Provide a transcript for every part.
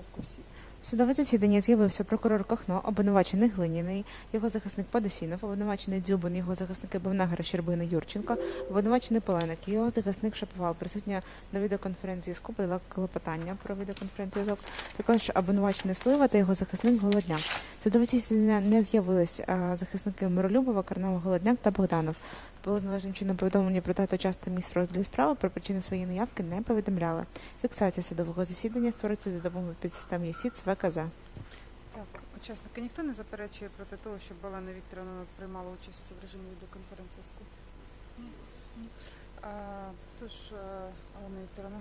заявку осіб. В судове засідання з'явився прокурор Кохно, обвинувачений Глиняний, його захисник Подосінов, обвинувачений Дзюбин, його захисники Бевнагера, Щербина, Юрченко, обвинувачений Поленик, його захисник Шаповал, присутня на відеоконференції СКУ, подала клопотання про відеоконференцію ЗОК, також обвинувачений Слива та його захисник Голодняк. Судове засідання не з'явились захисники Миролюбова, Карнава, Голодняк та Богданов. Були належним чином повідомлені про дату час та місць розгляду справи, про причини своєї наявки не повідомляли. Фіксація судового засідання створюється за допомогою підсистем ЄСІД ВКЗ. Так, учасники, ніхто не заперечує проти того, щоб Олена Вікторовна у нас приймала участь в режимі відеоконференції? Ні? Ні. Тож, е, Олена Вікторовна,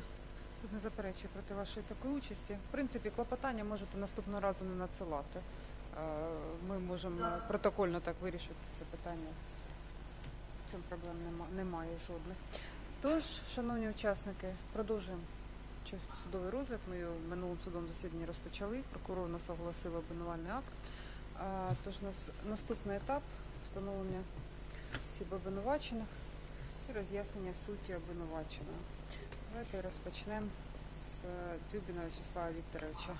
суд не заперечує проти вашої такої участі. В принципі, клопотання можете наступного разу не надсилати. Е, Ми можемо протокольно так вирішити це питання. Цьому проблем нема- немає жодних. Тож, шановні учасники, продовжуємо чи судовий розгляд. Ми в минулому судовому засіданні розпочали. Прокурор у нас оголосив обвинувальний акт. Тож нас наступний етап встановлення осіб обвинувачених і роз'яснення суті обвинуваченого. Давайте розпочнемо з Дзюбіна Вячеслава Вікторовича.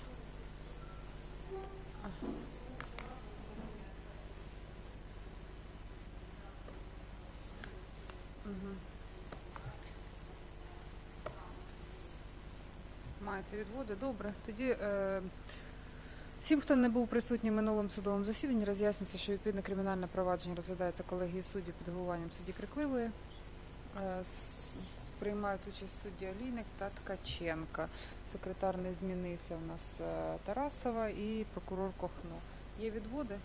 Ага. Мгм. Маєте відводи? Добре. Тоді е, всім, хто не був присутній минулому судовому засіданні, роз'яснюється, що відповідне кримінальне провадження розглядається колегією суддів під головуванням судді Крикливої. Е, приймають участь судді Олійник та Ткаченка. Секретар не змінився у нас е, Тарасова і прокурор Кохно. Є відводи?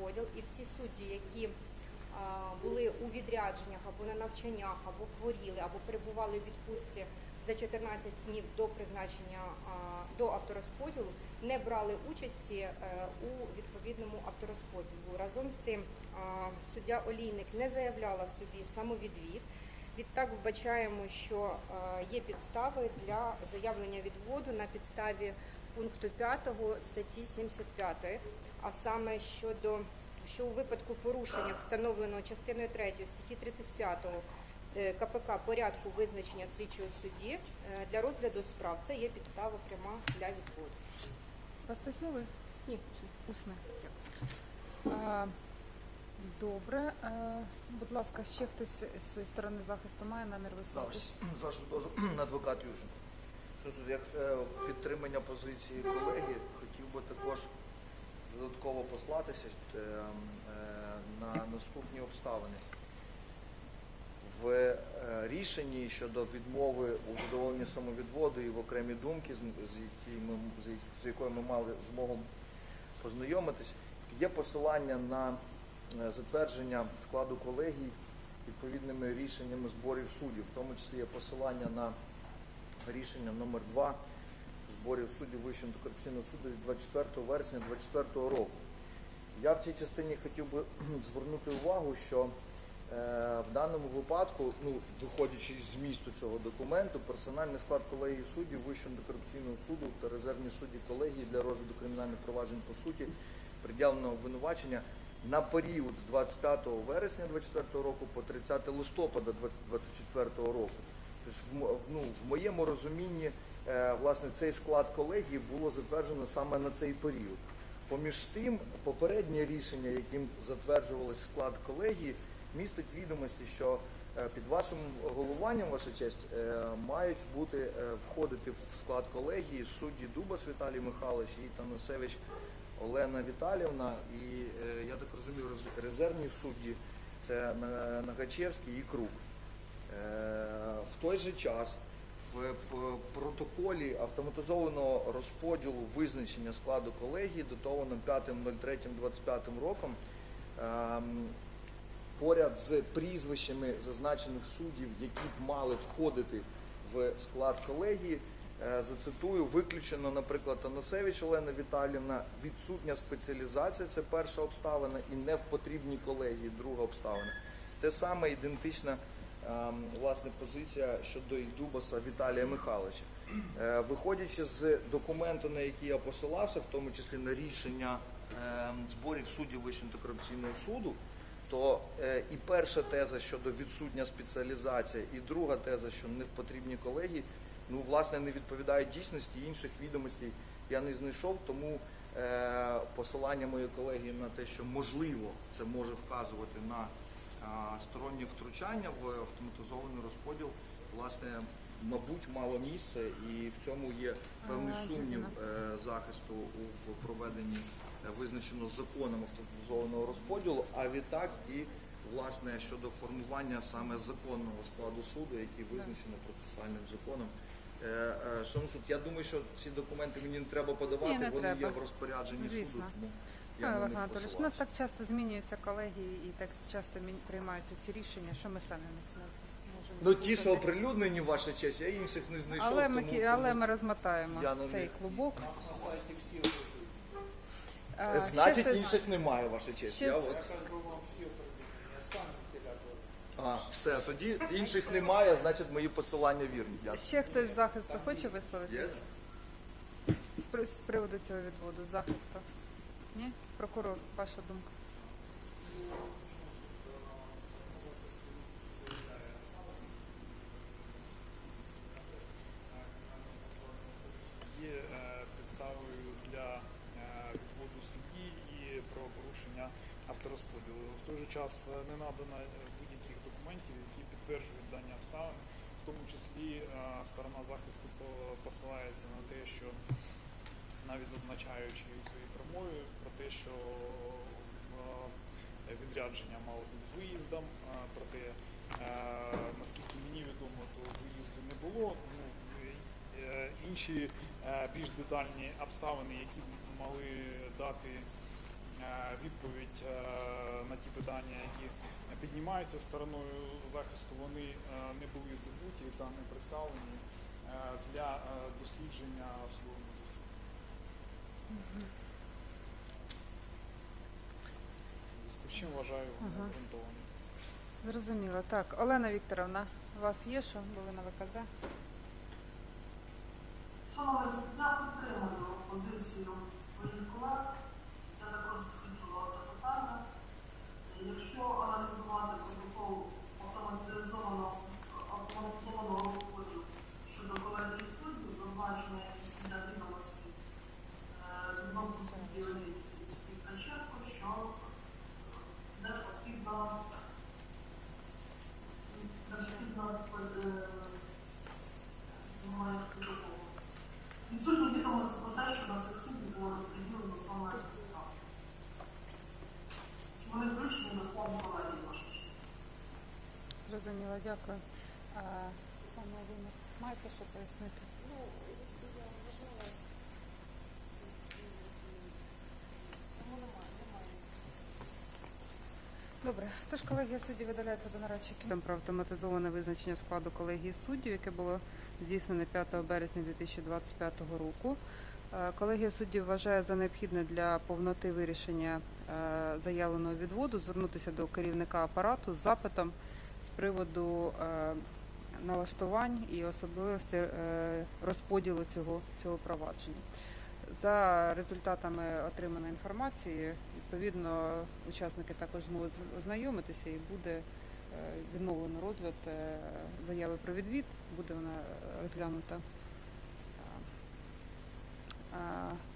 Авторозподіл і всі судді, які були у відрядженнях або на навчаннях, або хворіли, або перебували у відпустці за 14 днів до призначення до авторозподілу, не брали участі е, у відповідному авторозподілу. Разом з тим, суддя Олійник не заявляла собі самовідвід. Відтак вбачаємо, що є підстави для заявлення відводу на підставі пункту 5 статті 75, а саме щодо що у випадку порушення встановленого частиною 3 статті 35 е, КПК порядку визначення слідчого судді е, для розгляду справ це є підстава пряма для відводу. У вас письмовий? Ні, Усне. А, Добре. Будь ласка, ще хтось з сторони захисту має намір висловитися? З вашого дозволу, адвокат Южин. Як е, в підтримання позиції колеги, хотів би також додатково послатися е, на наступні обставини. В е, рішенні щодо відмови у задоволенні самовідводу і в окремі думки, з якою ми мали змогу познайомитись, є посилання на е, затвердження складу колегій відповідними рішеннями зборів суддів, в тому числі є посилання на рішення номер 2 зборів суддів Вищого антикорупційного суду від 24 вересня 2024 року. Я в цій частині хотів би звернути увагу, що Е, В даному випадку, ну, виходячи з змісту цього документу, персональний склад колегії суддів Вищого антикорупційного суду та резервні судді колегії для розгляду кримінальних проваджень по суті пред'явленого обвинувачення на період з 25 вересня 2024 року по 30 листопада 2024 року. Тобто, ну, в моєму розумінні, власне, цей склад колегії було затверджено саме на цей період. Поміж тим, попереднє рішення, яким затверджувалось склад колегії, містить відомості, що е, під вашим головуванням, ваша честь, е, мають бути е, входити в склад колегії судді Дубас Віталій Михайлович і Танасевич Олена Віталівна. І е, я так розумію, роз- резервні судді це Нагачевський і Круг. Е, В той же час в протоколі автоматизованого розподілу визначення складу колегії, датованим 5.03.25 роком, ем, поряд з прізвищами зазначених суддів, які б мали входити в склад колегії, е, зацитую, виключено, наприклад, Танасевич Олена Віталівна, відсутня спеціалізація, це перша обставина, і не в потрібній колегії, друга обставина. Те саме ідентична власне позиція щодо Ідубаса Віталія Михайловича. Е, Виходячи з документу, на який я посилався, в тому числі на рішення ем, зборів суддів Вищого антикорупційного суду, то е, і перша теза щодо відсутня спеціалізація, і друга теза, що не потрібні колегії, ну власне не відповідають дійсності інших відомостей я не знайшов, тому е, посилання моєї колеги на те, що можливо це може вказувати на стороннє втручання в автоматизований розподіл, власне, мабуть, мало місце, і в цьому є певний сумнів е, захисту у проведенні е, визначено законом автоматизованого розподілу, а відтак і власне щодо формування саме законного складу суду, який визначено процесуальним законом. Е, е, Шановний суд, я думаю, що ці документи мені не треба подавати, Ні, не вони треба. є в розпорядженні суду, Звісно. на Олег Анатолійович, у нас так часто змінюються колегії і так часто мін- приймаються ці рішення, що ми самі не можемо. Ну ті, що оприлюднені, ваша честь, я інших не знайшов. але, ми, тому, але ми розмотаємо Я на цей них- клубок. А, ще Значить, хтось- інших немає, ваша честь. ще Я з- от... А, все, тоді інших немає, значить мої посилання вірні. Дякую. Ще хтось з захисту хоче висловитись? Є? З, при- з приводу цього відводу, з захисту? Ні? Прокурор, ваша думка. є е, підставою для е, відводу судді і правопорушення авторозподілу. В той же час е, не надано будь-яких документів, які підтверджують дані обставини, в тому числі сторона захисту по- посилається на те, що навіть зазначаючи у своїй промові про те, що е, відрядження мало бути з виїздом, е, проте, е, наскільки мені відомо, то виїзду не було. Ну, інші більш детальні обставини, які мали дати відповідь на ті питання, які піднімаються стороною захисту, вони не були здобуті та не представлені для дослідження в чим вважаю Ага. обґрунтованим. Зрозуміло. Так, Олена Вікторовна, у вас є що? Бо ви на ВКЗ? Шановний суд, я підтримую позицію своїх колег. Я також досліджувала це питання. Якщо аналізувати протокол автоматизованого сис- автоматизованого розподілу щодо колегії суддів, зазначено як і суддя відомості е, відносно судді Олії і судді Ткаченко, що не потрібно не потрібно е, немає такого. Відсутні відомості про те, що на цих суддів було розподілено саме цю справу. Чи вони включені до складу колегії, ваша честь? Зрозуміло, дякую. Пане Аліна, маєте що пояснити? Добре, тож колегія суддів видаляється до нарадчиків про автоматизоване визначення складу колегії суддів, яке було здійснене 5 березня 2025 року. Е, Колегія суддів вважає за необхідне для повноти вирішення е, заявленого відводу звернутися до керівника апарату з запитом з приводу е, налаштувань і особливостей е, розподілу цього, цього провадження. За результатами отриманої інформації, відповідно, учасники також зможуть ознайомитися і буде е, відновлено розгляд заяви про відвід, буде вона розглянута.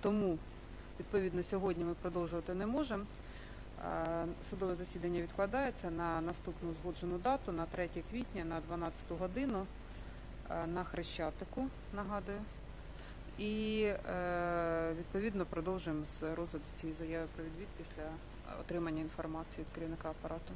Тому, відповідно, сьогодні ми продовжувати не можемо. Судове засідання відкладається на наступну узгоджену дату, на 3 квітня, на 12 годину е, на Хрещатику, нагадую. І е, відповідно продовжуємо з розгляду цієї заяви про відвід після отримання інформації від керівника апарату.